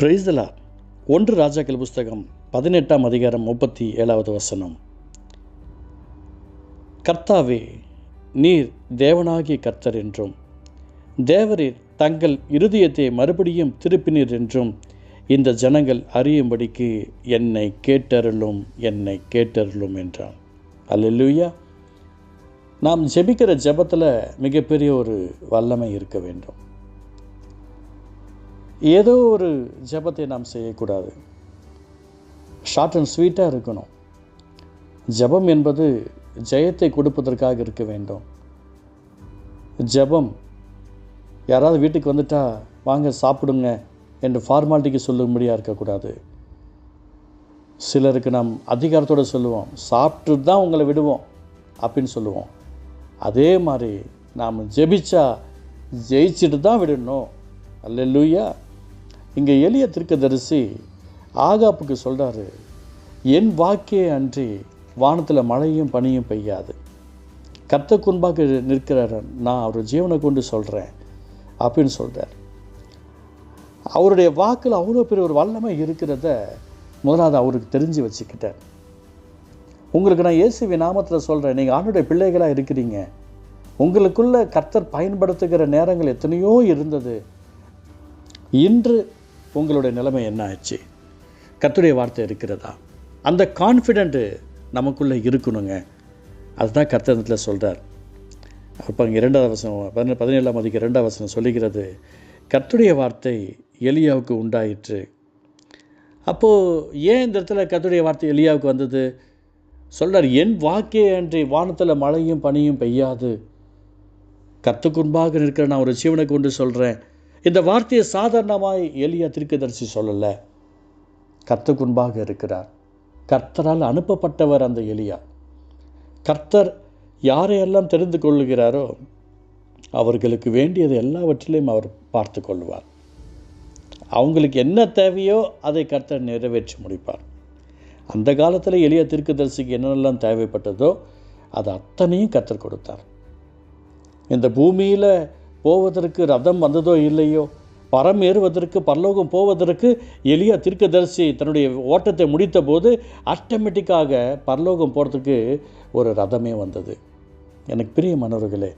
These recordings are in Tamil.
பிரைஸ்தலா ஒன்று ராஜாக்கள் புஸ்தகம் பதினெட்டாம் அதிகாரம் முப்பத்தி ஏழாவது வசனம். கர்த்தாவே நீர் தேவனாகிய கர்த்தர் என்றும் தேவரீர் தங்கள் இருதயத்தை மறுபடியும் திருப்பினீர் என்றும் இந்த ஜனங்கள் அறியும்படிக்கு என்னை கேட்டருளும் என்னை கேட்டருளும் என்றான் அல்லூயா நாம் ஜெபிக்கிற ஜெபத்தில் மிகப்பெரிய ஒரு வல்லமை இருக்க வேண்டும். ஏதோ ஒரு ஜெபத்தை நாம் செய்யக்கூடாது. ஷார்ட் அண்ட் ஸ்வீட்டாக இருக்கணும். ஜெபம் என்பது ஜெயத்தை கொடுப்பதற்காக இருக்க வேண்டும். ஜெபம் யாராவது வீட்டுக்கு வந்துட்டா வாங்க சாப்பிடுங்க என்று ஃபார்மாலிட்டிக்கு சொல்லும்படியாக இருக்கக்கூடாது. சிலருக்கு நாம் அதிகாரத்தோடு சொல்லுவோம் சாப்பிட்டு தான் உங்களை விடுவோம் அப்படின்னு சொல்லுவோம். அதே மாதிரி நாம் ஜெபிச்சா ஜெயிச்சுட்டு தான் விடணும். அல்லேலூயா. இங்கே எளிய திருக்கதரிசி ஆகாப்புக்கு சொல்கிறாரு என் வாக்கே அன்றி வானத்தில் மழையும் பனியும் பெய்யாது. கத்த குன்பாக நிற்கிறார். நான் அவர் ஜீவனை கொண்டு சொல்கிறேன் அப்படின்னு சொல்கிறார் அவருடைய வாக்கில் அவ்வளோ பெரிய ஒரு வல்லமை இருக்கிறத முதலாவது அவருக்கு தெரிஞ்சு வச்சுக்கிட்டார். உங்களுக்கு நான் இயேசுவி நாமத்தில் சொல்கிறேன் நீங்கள் ஆணுடைய பிள்ளைகளாக இருக்கிறீங்க. உங்களுக்குள்ள கர்த்தர் பயன்படுத்துகிற நேரங்கள் எத்தனையோ இருந்தது. இன்று உங்களுடைய நிலைமை என்ன ஆச்சு? கத்துடைய வார்த்தை இருக்கிறதா? அந்த கான்ஃபிடென்ட்டு நமக்குள்ளே இருக்கணுங்க. அதுதான் கர்த்தனத்தில் சொல்கிறார் அப்போ அங்கே இரண்டாவது வசனம் பதினே பதினேழாம் அதிக இரண்டாவது வசனம் சொல்லுகிறது கத்துடைய வார்த்தை எலியாவுக்கு உண்டாயிற்று. அப்போது ஏன் இந்த இடத்துல கத்துடைய வார்த்தை எலியாவுக்கு வந்தது? சொல்கிறார் என் வாக்கே அன்றி வானத்தில் மழையும் பனியும் பெய்யாது. கத்துக்குன்பாக நிற்கிற நான் ஒரு ஜீவனை கொண்டு சொல்கிறேன் இந்த வார்த்தையை சாதாரணமாய் எளிய திருக்கதரிசி சொல்லலை. கத்துக்குன்பாக இருக்கிறார். கர்த்தரால் அனுப்பப்பட்டவர் அந்த எளியா கர்த்தர் யாரையெல்லாம் தெரிந்து கொள்ளுகிறாரோ அவர்களுக்கு வேண்டியது எல்லாவற்றிலையும் அவர் பார்த்து கொள்வார். அவங்களுக்கு என்ன தேவையோ அதை கர்த்தர் நிறைவேற்றி முடிப்பார். அந்த காலத்தில் எளிய தீர்க்கதரிசிக்கு என்னென்னலாம் தேவைப்பட்டதோ அது அத்தனையும் கற்றுக் கொடுத்தார். இந்த பூமியில் போவதற்கு ரதம் வந்ததோ இல்லையோ? பரம் ஏறுவதற்கு பரலோகம் போவதற்கு எளியா தீர்க்கதரிசி தன்னுடைய ஓட்டத்தை முடித்த போது ஆட்டோமேட்டிக்காக பரலோகம் போகிறதுக்கு ஒரு ரதமே வந்தது. எனக்கு பிரிய பிரியமானவர்களே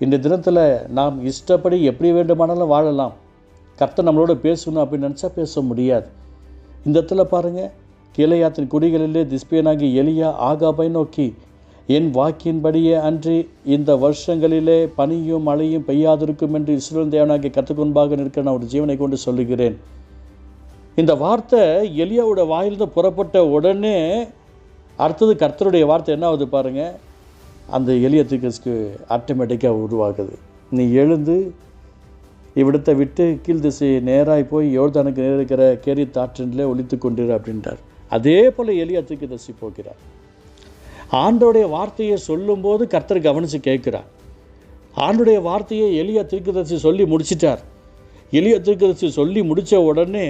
இந்த தினத்தில் நாம் இஷ்டப்படி எப்படி வேண்டுமானாலும் வாழலாம். கர்த்தர் நம்மளோட பேசணும் அப்படின்னு நினச்சா பேச முடியாது. இந்த இடத்துல பாருங்கள் கீழையாத்தின் குடிகளிலே திஸ்பியனாகி எளியா ஆகாபை நோக்கி என் வாக்கின்படியே அன்றி இந்த வருஷங்களிலே பனியும் மழையும் பெய்யாதிருக்கும் என்று இஸ்ரோல் தேவனாகிய கற்றுக்கொன்பாக நிற்கிற நான் ஒரு ஜீவனை கொண்டு சொல்லுகிறேன். இந்த வார்த்தை எலியாவோட வாயிலிருந்து புறப்பட்ட உடனே அடுத்தது கர்த்தருடைய வார்த்தை என்ன ஆகுது பாருங்கள் அந்த எளிய திக்கஸ்க்கு ஆட்டோமேட்டிக்காக உருவாகுது. நீ எழுந்து இவ்விடத்தை விட்டு கீழ் திசை நேராக போய் யோர்தானுக்கு நேர் இருக்கிற கேரி தாற்றின்லே ஒழித்து கொண்டிரு அப்படின்றார். அதே போல் எளிய தசி போகிறார் ஆண்டோடைய வார்த்தையை சொல்லும்போது கர்த்தர் கவனித்து கேட்குறார். ஆண்டுடைய வார்த்தையை எளிய திருக்குதர்சி சொல்லி முடிச்சிட்டார். எளிய திருக்குதர்சி சொல்லி முடித்த உடனே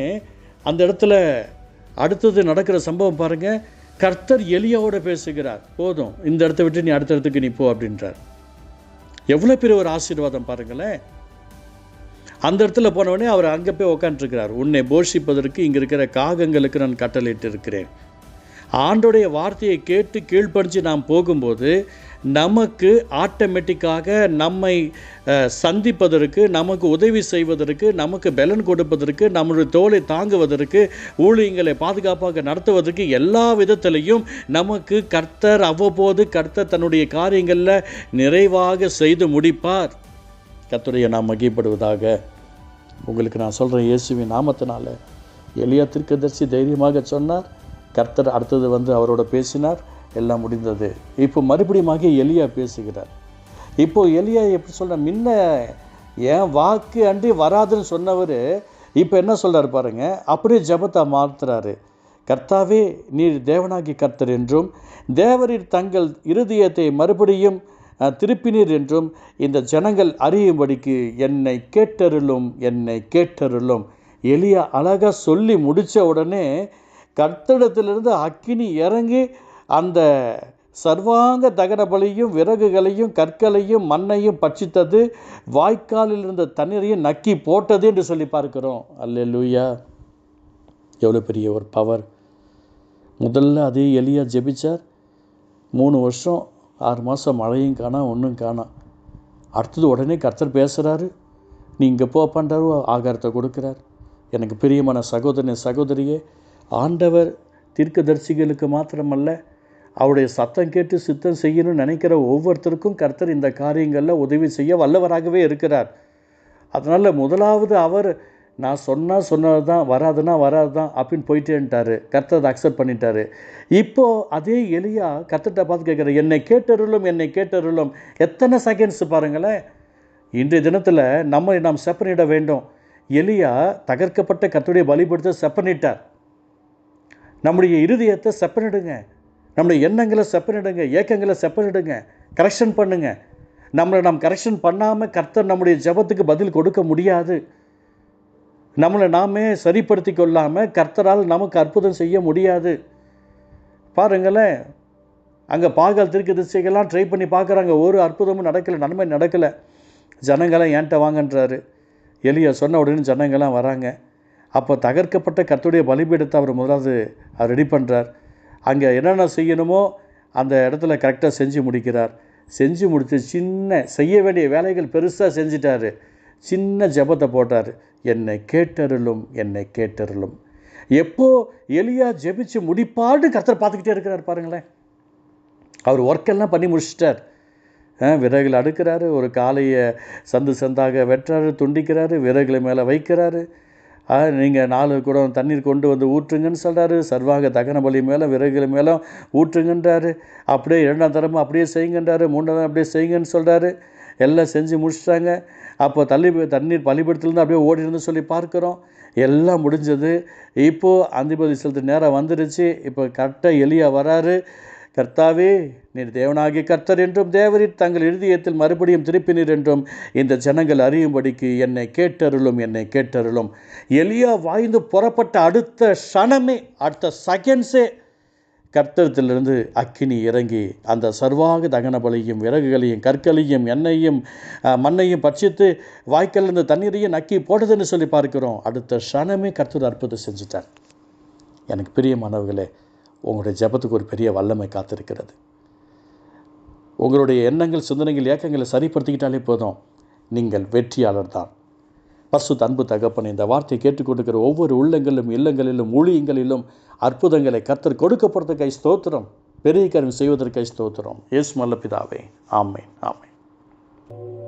அந்த இடத்துல அடுத்தது நடக்கிற சம்பவம் பாருங்கள் கர்த்தர் எளியாவோட பேசுகிறார். போதும் இந்த இடத்த விட்டு நீ அடுத்த இடத்துக்கு நீ போ அப்படின்றார். எவ்வளோ பெரிய ஒரு ஆசீர்வாதம் பாருங்களேன். அந்த இடத்துல போனவொடனே அவர் அங்கே போய் உக்காந்துருக்கிறார். உன்னை போஷிப்பதற்கு இங்கே இருக்கிற காகங்களுக்கு நான் கட்டளையிட்டு இருக்கிறேன் ஆண்டோடைய வார்த்தையை கேட்டு கீழ்ப்படிஞ்சு நாம் போகும்போது நமக்கு ஆட்டோமேட்டிக்காக நம்மை சந்திப்பதற்கு நமக்கு உதவி செய்வதற்கு நமக்கு பலன் கொடுப்பதற்கு நம்முடைய தோலை தாங்குவதற்கு ஊழியங்களை பாதுகாப்பாக நடத்துவதற்கு எல்லா விதத்திலையும் நமக்கு கர்த்தர் அவ்வப்போது கர்த்தர் தன்னுடைய காரியங்களில் நிறைவாக செய்து முடிப்பார். கர்த்தருடைய நாம் மகிப்படுவதாக உங்களுக்கு நான் சொல்கிறேன் இயேசுவின் நாமத்தினால எளியா திருக்கதர்சி தைரியமாக சொன்னார். கர்த்தர் அடுத்தது வந்து அவரோட பேசினார். எல்லாம் முடிந்தது. இப்போ மறுபடியுமாக எலியா பேசுகிறார். இப்போ எலியா எப்படி சொல்ல முன்ன என் வாக்கு அன்றி வராதுன்னு சொன்னவர் இப்போ என்ன சொல்கிறார் பாருங்க அப்படியே ஜபத்தை மாற்றுறாரு கர்த்தாவே நீர் தேவனாகி கர்த்தர் என்றும் தேவரீர் தங்கள் இருதயத்தை மறுபடியும் திருப்பினீர் என்றும் இந்த ஜனங்கள் அறியும்படிக்கு என்னை கேட்டருளும் என்னை கேட்டருளும். எளியா அழகாக சொல்லி முடித்த உடனே கர்த்தடத்திலிருந்து அக்கினி இறங்கி அந்த சர்வாங்க தகன பலியும் விறகுகளையும் கற்களையும் மண்ணையும் பட்சித்தது வாய்க்காலில் இருந்த தண்ணீரையும் நக்கி போட்டது என்று சொல்லி பார்க்கிறோம். அல்லேலூயா. எவ்வளோ பெரிய ஒரு பவர் முதல்ல அதே எலியா ஜெபிச்சார். மூணு வருஷம் ஆறு மாதம் மழையும் காணாம் ஒன்றும் காணாம் அடுத்தது உடனே கர்த்தர் பேசுகிறாரு நீ இங்கே போப்பான்றாரு ஆகாரத்தை கொடுக்குறார். எனக்கு பிரியமான சகோதரனே சகோதரியே ஆண்டவர் தீர்க்கதரிசிகளுக்கு மாத்திரமல்ல அவருடைய சத்தம் கேட்டு சித்தம் செய்யணும்னு நினைக்கிற ஒவ்வொருத்தருக்கும் கர்த்தர் இந்த காரியங்களில் உதவி செய்ய வல்லவராகவே இருக்கிறார். அதனால் முதலாவது அவர் நான் சொன்னால் சொன்னது தான் வராதுன்னா வராது தான் அப்படின்னு போயிட்டேன்ட்டாரு. கர்த்தர் அதை அக்செப்ட் பண்ணிட்டாரு. இப்போது அதே எளியா கர்த்தர்கிட்ட பார்த்து கேட்குற என்னை கேட்டருளும் என்னை கேட்டருளும். எத்தனை செகண்ட்ஸ் பாருங்களேன். இன்றைய தினத்தில் நம்மை நாம் செப்பனிட வேண்டும். எலியா தகர்க்கப்பட்ட கர்த்தருடைய பலிபடுத்த செப்பனிட்டார் நம்முடைய இருதயத்தை செப்பனிடுங்க நம்முடைய எண்ணங்களை செப்பனிடுங்க ஏக்கங்களை செப்பனிடுங்க கரெக்ஷன் பண்ணுங்க. நம்மளை நாம் கரெக்ஷன் பண்ணாமல் கர்த்தர் நம்முடைய ஜெபத்துக்கு பதில் கொடுக்க முடியாது. நம்மளை நாமே சரிப்படுத்தி கொள்ளாமல் கர்த்தரால் நமக்கு அற்புதம் செய்ய முடியாது. பாருங்களேன். அங்கே பாகல் திருக்கு திசைகள்லாம் ட்ரை பண்ணி பார்க்குறாங்க. ஒரு அற்புதமும் நடக்கலை நன்மை நடக்கலை. ஜனங்களாம் ஏன்ட்ட வாங்கன்றாரு. எலியா சொன்ன உடனே ஜனங்கள்லாம் வராங்க. அப்போ தகர்க்கப்பட்ட கர்த்தருடைய பலிபீடத்தை அவர் முதலாவது அவர் ரெடி பண்ணுறார் அங்கே என்னென்ன செய்யணுமோ அந்த இடத்துல கரெக்டாக செஞ்சு முடிக்கிறார். செஞ்சு முடித்து சின்ன செய்ய வேண்டிய வேலைகள் பெருசாக செஞ்சிட்டாரு. சின்ன ஜெபத்தை போட்டார். என்னை கேட்டருளும் என்னை கேட்டருளும். எப்போ எலியா ஜெபிச்சு முடிப்பாடு கர்த்தர் பார்த்துக்கிட்டே இருக்கிறார் பாருங்களேன். அவர் ஒர்க்கெல்லாம் பண்ணி முடிச்சிட்டார். விறகுகள் அடுக்கிறாரு ஒரு காலையை சந்து சந்தாக வெட்டுறாரு துண்டிக்கிறாரு விறகுகளை மேலே வைக்கிறாரு. நீங்கள் நாலு குடம் தண்ணீர் கொண்டு வந்து ஊற்றுங்கன்னு சொல்கிறாரு சர்வாங்க தகன பலி மேலே விறகுகள் மேலும் ஊற்றுங்கன்றாரு. அப்படியே இரண்டாம் தரமும் அப்படியே செய்யுங்கன்றாரு. மூன்றாம் தரம் அப்படியே செய்யுங்கன்னு சொல்கிறாரு எல்லாம் செஞ்சு முடிச்சிட்டாங்க. அப்போ தள்ளி தண்ணீர் பலிபடுத்திலேருந்து அப்படியே ஓடி சொல்லி பார்க்குறோம். எல்லாம் முடிஞ்சது. இப்போது அந்திபதி செலுத்து நேரம் வந்துருச்சு. இப்போ கரெக்டாக எலியா வராரு. கர்த்தாவே நீர் தேவனாகிய கர்த்தர் என்றும் தேவரீர் தங்கள் இருதயத்தில் மறுபடியும் திருப்பினீர் என்றும் இந்த ஜனங்கள் அறியும்படிக்கு என்னை கேட்டருளும் என்னை கேட்டருளும். எலியா வாய்ந்து புறப்பட்ட அடுத்த க்ஷணமே அடுத்த செகண்ட்ஸே கர்த்தரத்திலிருந்து அக்கினி இறங்கி அந்த சர்வாக தகன பலியும் விறகுகளையும் கற்களையும் எண்ணெயும் மண்ணையும் பட்சித்து வாய்க்காலிருந்து தண்ணீரையும் நக்கி போட்டதுன்னு சொல்லி பார்க்கிறோம். அடுத்த க்ஷணமே கர்த்தர் அற்புதம் செஞ்சுட்டார். எனக்கு பிரியமானவர்களே உங்களுடைய ஜெபத்துக்கு ஒரு பெரிய வல்லமை காத்திருக்கிறது. உங்களுடைய எண்ணங்கள் சிந்தனைகள் இயக்கங்களை சரிப்படுத்திக்கிட்டாலே போதும். நீங்கள் வெற்றியாளர் தான். பசு அன்பு தகப்பன் இந்த வார்த்தையை கேட்டுக்கொண்டிருக்கிற ஒவ்வொரு உள்ளங்களிலும் இல்லங்களிலும் ஊழியங்களிலும் அற்புதங்களை கத்தர் கொடுக்கப்படுறதுக்கை ஸ்தோத்திரம். பெரிய கருவி செய்வதற்கை ஸ்தோத்திரம். இயேசு மல்ல பிதாவே ஆமேன். ஆமேன்.